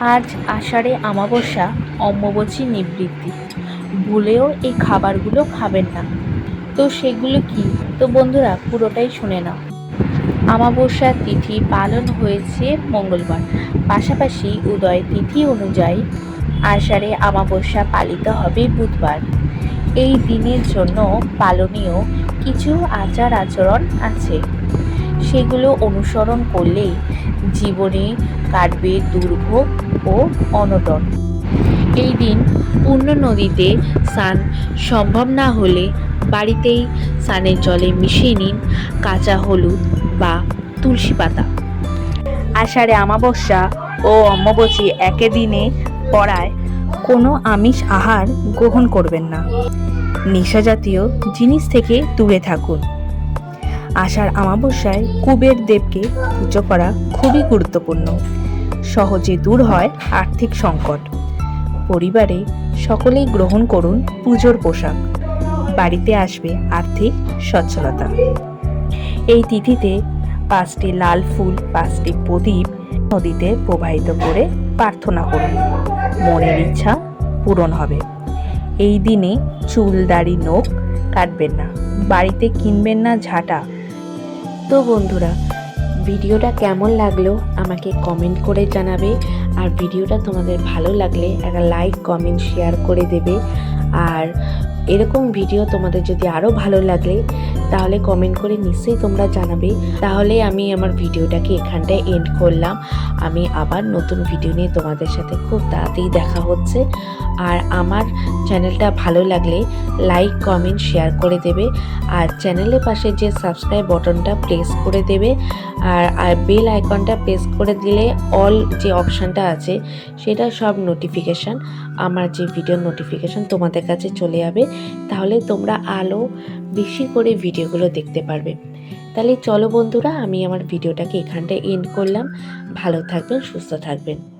আজ আষাঢ়ে আমাবস্যা অম্বুবচী নিবৃত্তি। ভুলেও এই খাবারগুলো খাবেন না। তো সেগুলো কি? তো বন্ধুরা, পুরোটাই শুনে নাও। আমাবস্যার তিথি পালন হয়েছে মঙ্গলবার। পাশাপাশি উদয় তিথি অনুযায়ী আষাঢ়ে আমাবস্যা পালিত হবে বুধবার। এই দিনের জন্য পালনীয় কিছু আচার আচরণ আছে। সেগুলো অনুসরণ করলেই জীবনে কাটবে দুর্ভোগ ও অনটন। এই দিন পূর্ণ নদীতে স্নান সম্ভব না হলে বাড়িতেই স্নানের জলে মিশিয়ে নিন কাঁচা হলুদ বা তুলসী পাতা। আষাঢ়ে আমাবস্যা ও অম্বুবচী একে দিনে পড়ায় কোনো আমিষ আহার গ্রহণ করবেন না। নেশা জাতীয় জিনিস থেকে দূরে থাকুন। আষাঢ় আমাবস্যায় কুবের দেবকে পুজো করা খুবই গুরুত্বপূর্ণ। সহজে দূর হয় আর্থিক সংকট। পরিবারে সকলেই গ্রহণ করুন পুজোর পোশাক। বাড়িতে আসবে আর্থিক সচ্ছলতা। এই তিথিতে পাঁচটি লাল ফুল, পাঁচটি প্রদীপ নদীতে প্রবাহিত করে প্রার্থনা করুন। মনের ইচ্ছা পূরণ হবে। এই দিনে চুল, দাড়ি, নখ কাটবেন না। বাড়িতে কিনবেন না ঝাঁটা। তো বন্ধুরা, ভিডিওটা কেমন লাগল আমাকে কমেন্ট করে জানাবে। আর ভিডিওটা তোমাদের ভালো লাগলে একটা লাইক কমেন্ট শেয়ার করে দেবে। আর এরকম ভিডিও তোমাদের যদি আরও ভালো লাগলে তাহলে কমেন্ট করে নিশ্চয়ই তোমরা জানাবে। তাহলে আমি আমার ভিডিওটাকে এখানটায় এন্ড করলাম। আমি আবার নতুন ভিডিও নিয়ে তোমাদের সাথে খুব তাড়াতাড়ি দেখা হচ্ছে। আর আমার চ্যানেলটা ভালো লাগলে লাইক কমেন্ট শেয়ার করে দেবে। আর চ্যানেলের পাশে যে সাবস্ক্রাইব বটনটা প্রেস করে দেবে। আর আর বেল আইকনটা প্রেস করে দিলে অল যে অপশানটা আছে, সেটা সব নোটিফিকেশান আমার যে ভিডিও নোটিফিকেশান তোমাদের কাছে চলে যাবে, তাহলে তোমরা আলো বেশি করে ভিডিওগুলো দেখতে পারবে। তাহলে চলো বন্ধুরা, আমি আমার ভিডিওটাকে এখানটায় এন্ড করলাম। ভালো থাকবেন, সুস্থ থাকবেন।